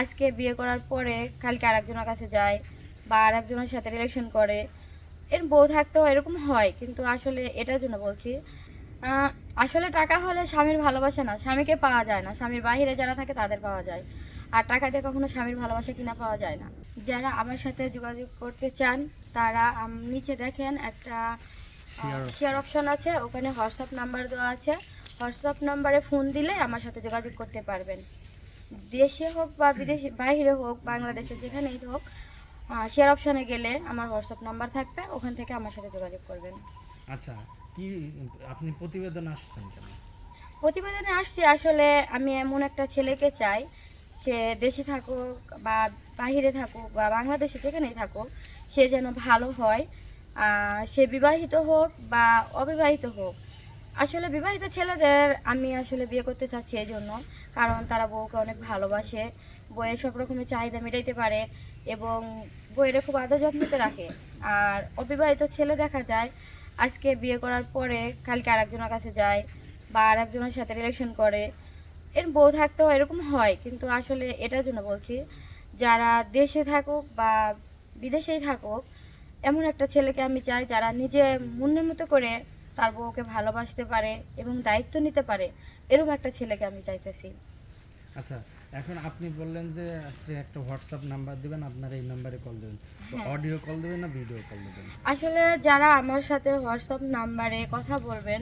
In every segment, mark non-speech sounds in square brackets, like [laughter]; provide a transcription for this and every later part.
আজকে বিয়ে করার পরে কালকে আরেকজনের কাছে যায় বা আরেকজনের সাথে রিলেশন করে। এর বউ থাকতেও এরকম হয় কিন্তু আসলে এটার জন্য বলছি আসলে টাকা হলে স্বামীর ভালোবাসা না স্বামীকে পাওয়া যায় না। স্বামীর বাইরে যারা থাকে তাদের পাওয়া যায়। আর টাকা দিয়ে কখনো স্বামীর ভালোবাসা কিনা পাওয়া যায় না। যারা আমার সাথে যোগাযোগ করতে চান তারা নিচে দেখেন একটা শেয়ার অপশন আছে। ওখানে হোয়াটসঅ্যাপ নাম্বার দেওয়া আছে। হোয়াটসঅ্যাপ নাম্বারে ফোন দিলে আমার সাথে যোগাযোগ করতে পারবেন। দেশে হোক বা বিদেশে বাইরে হোক বাংলাদেশে যেখানেই হোক শেয়ার অপশনে গেলে আমার হোয়াটসঅ্যাপ নাম্বার থাকবে ওখান থেকে আমার সাথে যোগাযোগ করবেন। আচ্ছা কি আপনি প্রতিবেদন আসছেন কেন? প্রতিবেদনে আসছি আসলে আমি এমন একটা ছেলেকে চাই সে দেশে থাকুক বা বাহিরে থাকুক বা বাংলাদেশে যেখানেই থাকুক সে যেন ভালো হয়। সে বিবাহিত হোক বা অবিবাহিত হোক আসলে বিবাহিত ছেলেদের আমি আসলে বিয়ে করতে চাচ্ছি এই জন্য, কারণ তারা বউকে অনেক ভালোবাসে বইয়ের সব রকমের চাহিদা মেটাইতে পারে এবং বইয়ের খুব আদর যত্নতে রাখে। আর অবিবাহিত ছেলে দেখা যায়, আজকে বিয়ে করার পরে কালকে আরেকজনের কাছে যায় বা আরেকজনের সাথে রিলেশন করে। এর বউ থাকতেও এরকম হয়, কিন্তু আসলে এটার জন্য বলছি, যারা দেশে থাকুক বা বিদেশেই থাকুক, এমন একটা ছেলেকে আমি চাই যারা নিজে মনের মতো করে তার বউকে ভালোবাসতে পারে এবং দায়িত্ব নিতে পারে এরকম একটা ছেলেকে আমি চাইতেছি। আচ্ছা এখন আপনি বললেন যে আপনি একটা হোয়াটসঅ্যাপ নাম্বার দিবেন আপনার এই নাম্বারে কল দেবেন। অডিও কল দেবেন না ভিডিও কল দেবেন? আসলে যারা আমার সাথে হোয়াটসঅ্যাপ নাম্বারে কথা বলবেন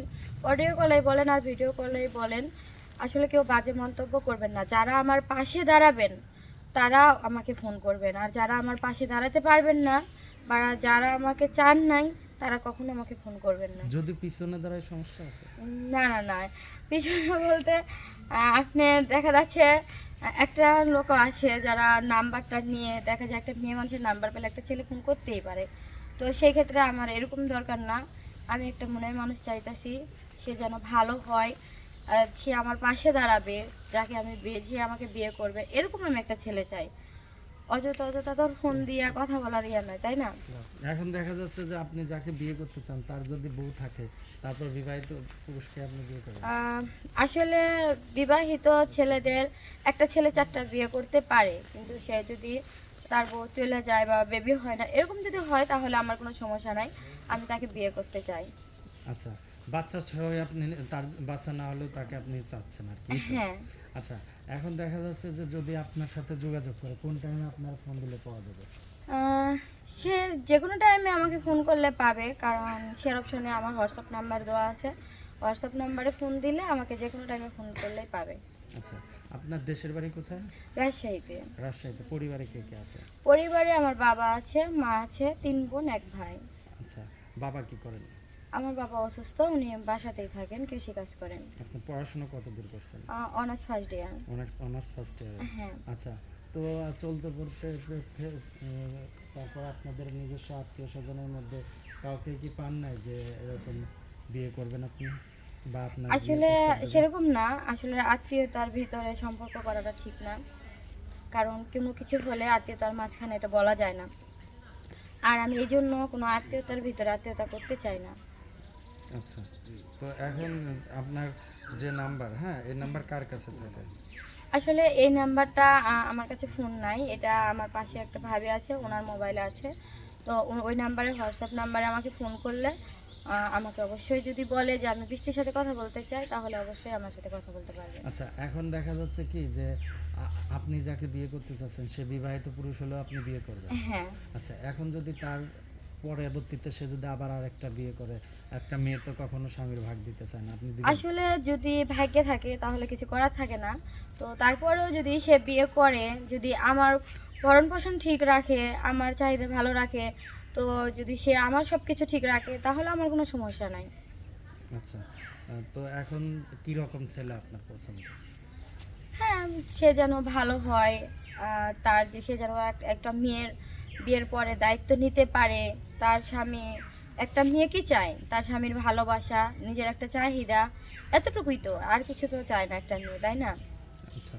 অডিও কলে বলেন আর ভিডিও কলেই বলেন আসলে কেউ বাজে মন্তব্য করবেন না। যারা আমার পাশে দাঁড়াবেন তারা আমাকে ফোন করবেন। আর যারা আমার পাশে দাঁড়াতে পারবেন না বা যারা আমাকে চান নাই তারা কখনো আমাকে ফোন করবেন না। যদি পিছনে দাঁড়ায় সমস্যা আছে? না না না। পিছনে বলতে আপনি দেখা যাচ্ছে একটা লোক আছে যারা নাম্বারটা নিয়ে দেখা যায় একটা মেয়ে মানুষের নাম্বার পেলে একটা ছেলে ফোন করতেই পারে। তো সেই ক্ষেত্রে আমার এরকম দরকার না। আমি একটা মনের মানুষ চাইতাছি সে যেন ভালো হয় সে আমার পাশে দাঁড়াবে যাকে আমি বিয়ে যে আমাকে বিয়ে করবে এরকম আমি একটা ছেলে চাই। অযথা অযথা তোর ফোন দিয়ে কথা বলার ইয়া তাই না? এখন দেখা যাচ্ছে যে আপনি যাকে বিয়ে করতে চান তার যদি বউ থাকে তারপর বিবাহিত পুরুষকে আপনি বিয়ে করেন? আসলে বিবাহিত ছেলেদের একটা ছেলে চারটা বিয়ে করতে পারে কিন্তু সে যদি তার বউ চলে যায় বা বেবি হয় না এরকম যদি হয় তাহলে আমার কোনো সমস্যা নাই। আমি তাকে বিয়ে করতে চাই। আচ্ছা। বাচ্চা সহ আপনি তার বাচ্চা না হলেও তাকে আপনি চাচ্ছেন আর কি হ্যাঁ। আচ্ছা এখন দেখা যাচ্ছে যে যদি আপনার সাথে যোগাযোগ করে কোন টাইমে আপনার ফোন দিলে পাওয়া যাবে? সে যে কোনো টাইমে আমাকে ফোন করলে পাবে কারণ শেয়ার অপশনে আমার হোয়াটসঅ্যাপ নাম্বার দেওয়া আছে। হোয়াটসঅ্যাপ নাম্বারে ফোন দিলে আমাকে যে কোনো টাইমে ফোন করলেই পাবে। আচ্ছা আপনার দেশের বাড়ি কোথায়? রাজশাহীতে। রাজশাহীতে পরিবারে কে কে আছে? পরিবারে আমার বাবা আছে মা আছে তিন বোন এক ভাই। আচ্ছা বাবা কি করেন? আমার বাবা অসুস্থ উনি বাসাতেই থাকেন কৃষিকাজ করেন। আপনি পড়াশোনা কত দূর করছেন honours first year honours honours first year আচ্ছা তো চলতে পড়তে তারপর আপনাদের নিজস্ব আত্মীয় স্বজনের মধ্যে কাউকে কি পান নাই যে এরকম বিয়ে করবেন আপনি? বা আপনার আসলে সেরকম না। আসলে আত্মীয়তার ভিতরে সম্পর্ক করাটা ঠিক না। কারণ কোনো কিছু হলে আত্মীয়তার মাঝখানে এটা বলা যায় না। আর আমি এই জন্য কোনো আত্মীয়তার ভিতরে আত্মীয়তা করতে চাই না। আচ্ছা। তো এখন আপনার যে নাম্বার হ্যাঁ এই নাম্বার কার কাছে থাকে? আসলে এই নাম্বারটা আমার কাছে ফোন নাই। এটা আমার পাশে একটা ভাবি আছে ওনার মোবাইলে আছে। তো ওই নাম্বারে হোয়াটসঅ্যাপ নাম্বারে আমাকে ফোন করলে আমাকে অবশ্যই যদি বলে যে আমি বৃষ্টির সাথে কথা বলতে চাই তাহলে অবশ্যই আমার সাথে কথা বলতে পারবেন আচ্ছা এখন দেখা যাচ্ছে কি যে আপনি যাকে বিয়ে করতে চাচ্ছেন সে বিবাহিত পুরুষ হলেও আপনি বিয়ে করবেন। হ্যাঁ। আচ্ছা এখন যদি তার পরবর্তীতে সে যদি আবার আর একটা বিয়ে করে একটা মেয়ে তো কখনো স্বামীর ভাগ দিতে চায় না। আপনি আসলে যদি ভাগ্যে থাকে তাহলে কিছু করার থাকে না। তো তারপরেও যদি সে বিয়ে করে যদি আমার ভরণ পোষণ ঠিক রাখে আমার চাহিদা ভালো রাখে তো যদি সে আমার সব কিছু ঠিক রাখে তাহলে আমার কোনো সমস্যা নাই। আচ্ছা তো এখন কি রকম ছেলে আপনার পছন্দ? হ্যাঁ সে যেন ভালো হয় আর তার যে সে যেন একটা মেয়ের বিয়ের পরে দায়িত্ব নিতে পারে তার স্বামী একটা মেয়ে কি চায়? তার স্বামীর ভালোবাসা নিজের একটা চাহিদা এতটুকুই তো আর কিছু তো চায় না একটা মেয়ে তাই না? আচ্ছা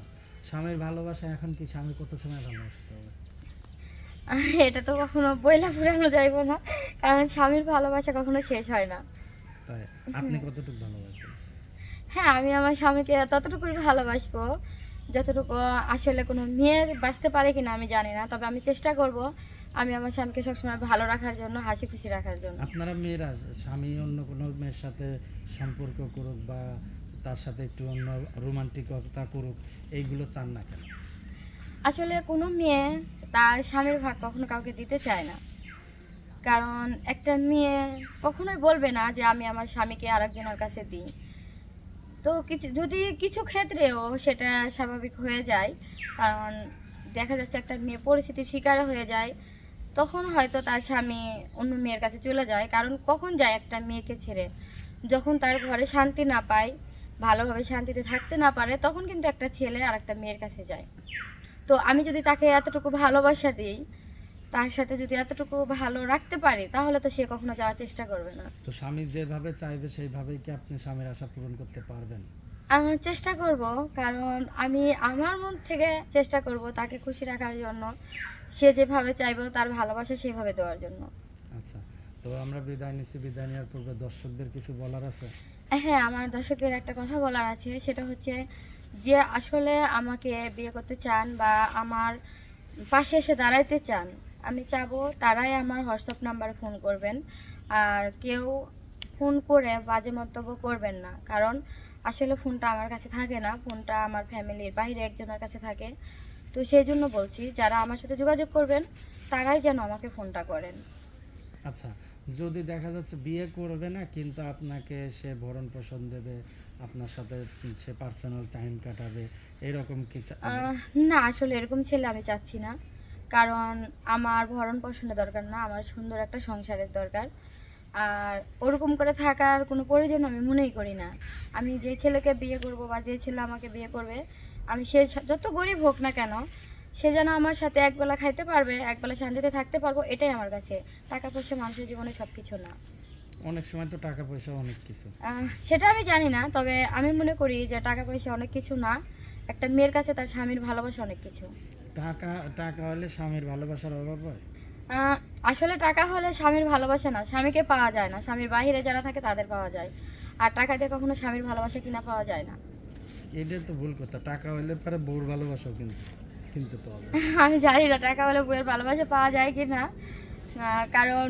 স্বামীর ভালোবাসা এখন কি স্বামী কত সময় ভালোবাসতে হবে? এটা তো কখনো বইলা ফুরানো যাইব না কারণ স্বামীর ভালোবাসা কখনো শেষ হয় না। তাই আপনি কতটুকু ভালোবাসবেন হ্যাঁ আমি আমার স্বামীকে ততটুকুই ভালোবাসবো যতটুকু আসলে কোনো মেয়ে বাঁচতে পারে কিনা আমি জানি না। তবে আমি চেষ্টা করব আমি আমার স্বামীকে সবসময় ভালো রাখার জন্য হাসি খুশি রাখার জন্য। আপনারা মেয়েরা স্বামী অন্য কোনো মেয়ের সাথে সম্পর্ক করুক বা তার সাথে একটু অন্য রোমান্টিকতা করুক এইগুলো চান না কেন? আসলে কোনো মেয়ে তার স্বামীর ভাগ কখনো কাউকে দিতে চায় না। কারণ একটা মেয়ে কখনোই বলবে না যে আমি আমার স্বামীকে আরেকজনের কাছে দিই। তো কিছু, যদি কিছু ক্ষেত্রেও সেটা স্বাভাবিক হয়ে যায়, কারণ দেখা যাচ্ছে একটা মেয়ে পরিস্থিতির শিকার হয়ে যায়, তখন হয়তো তার স্বামী অন্য মেয়ের কাছে চলে যায়। কারণ কখন যায় একটা মেয়েকে ছেড়ে? যখন তার ঘরে শান্তি না পায়, ভালোভাবে শান্তিতে থাকতে না পারে, তখন কিন্তু একটা ছেলে আর একটা মেয়ের কাছে যায়। তো আমি যদি তাকে এতটুকু ভালোবাসা দিই তার সাথে যদি এতটুকু ভালো রাখতে পারি তাহলে তো সে কখনো যাওয়ার চেষ্টা করবে না। তো স্বামী যেভাবে চাইবে সেইভাবেই কি আপনি স্বামীর আশা পূরণ করতে পারবেন? আমি চেষ্টা করব কারণ আমি আমার মন থেকে চেষ্টা করব তাকে খুশি রাখার জন্য। সে যেভাবে চাইবে তার ভালোবাসা সেভাবে দেওয়ার জন্য। আচ্ছা তো আমরা বিদায় নিচ্ছি। বিদায় নেওয়ার পূর্বে দর্শকদের কিছু বলার আছে? হ্যাঁ আমার দর্শকদের একটা কথা বলার আছে। সেটা হচ্ছে যে আসলে আমাকে বিয়ে করতে চান বা আমার পাশে এসে দাঁড়াইতে চান আমি চাবো তারাই আমার হোয়াটসঅ্যাপ নাম্বারে ফোন করবেন। আর কেউ ফোন করে বাজে মন্তব্য করবেন না। কারণ আসলে ফোনটা আমার কাছে থাকে না ফোনটা আমার ফ্যামিলির বাইরে একজনের কাছে থাকে। তো সেই জন্য বলছি যারা আমার সাথে যোগাযোগ করবেন তারাই যেন আমাকে ফোনটা করেন। আচ্ছা যদি দেখা যাচ্ছে বিয়ে করবে না কিন্তু আপনাকে সে ভরণ পোষণ দেবে আপনার সাথে সে পার্সোনাল টাইম কাটাবে এরকম কিছু না আসলে এরকম ছেলে আমি চাচ্ছি না। কারণ আমার ভরণ পোষণের দরকার না আমার সুন্দর একটা সংসারের দরকার। আর ওরকম করে থাকার কোনো প্রয়োজন আমি মনেই করি না। আমি যে ছেলেকে বিয়ে করব বা যে ছেলে আমাকে বিয়ে করবে আমি সে যত গরিব হোক না কেন সে যেন আমার সাথে একবেলা খাইতে পারবে একবেলা শান্তিতে থাকতে পারব এটাই আমার কাছে। টাকা পয়সা মানুষের জীবনে সব কিছু না। অনেক সময় তো টাকা পয়সা অনেক কিছু। সেটা আমি জানি না তবে আমি মনে করি যে টাকা পয়সা অনেক কিছু না একটা মেয়ের কাছে তার স্বামীর ভালোবাসা অনেক কিছু। টাকা টাকা হলে স্বামীর ভালোবাসার অভাব হয়? আসলে টাকা হলে স্বামীর ভালোবাসা না স্বামীকে পাওয়া যায় না। স্বামীর বাইরে যারা থাকে তাদের পাওয়া যায়। আর টাকা দিয়ে কখনো স্বামীর ভালোবাসা কিনা পাওয়া যায় না। এটা তো ভুল কথা। টাকা হলে পরে বউর ভালোবাসাও কিন্তু কিনতে পাওয়া যায়। [laughs] আমি জানি না টাকা হলে বইয়ের ভালোবাসা পাওয়া যায় কি না কারণ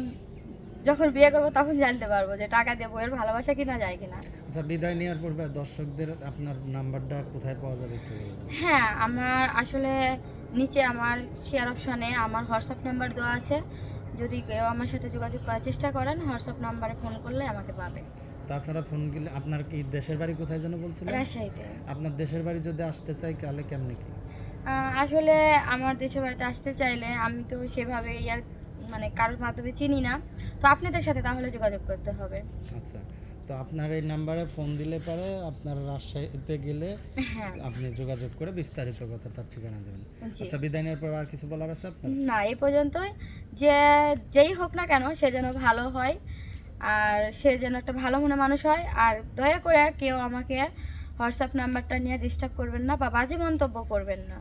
যখন বিয়ে করব তখন জানতে পারব যে টাকা দিয়ে বইয়ের ভালোবাসা কিনা যায় কিনা। আচ্ছা বিদায় নেওয়ার পূর্বে দর্শকদের আপনার নাম্বারটা কোথায় পাওয়া যাবে। হ্যাঁ আমার আসলে নিচে আমার শেয়ার অপশনে আমার হোয়াটসঅ্যাপ নাম্বার দেওয়া আছে। যদি কেউ আমার সাথে যোগাযোগ করার চেষ্টা করেন হোয়াটসঅ্যাপ নাম্বারে ফোন করলে আমাকে পাবে। তাছাড়া ফোন গেলে আপনার কি দেশের বাড়ি কোথায় যেন বলছিলেন? রাজশাহীতে। আপনার দেশের বাড়ি যদি আসতে চাই তাহলে কেমনে কি? আসলে আমার দেশের বাড়িতে আসতে চাইলে আমি তো সেভাবে ইয়ার মানে কারোর মাধ্যমে চিনি না। তো আপনাদের সাথে তাহলে যোগাযোগ করতে হবে। আচ্ছা। তো আপনার এই নাম্বারে ফোন দিলে পরে আপনার রাজশাহীতে গেলে হ্যাঁ। আপনি যোগাযোগ করে বিস্তারিত কথা তার ঠিকানা দেবেন। আচ্ছা বিদায় নেওয়ার পর আর কিছু বলার আছে আপনার? না এই পর্যন্তই। যে যেই হোক না কেন সে যেন ভালো হয় আর সে যেন একটা ভালো মনে মানুষ হয়। আর দয়া করে কেউ আমাকে হোয়াটসঅ্যাপ নাম্বারটা নিয়ে ডিস্টার্ব করবেন না বা বাজে মন্তব্য করবেন না।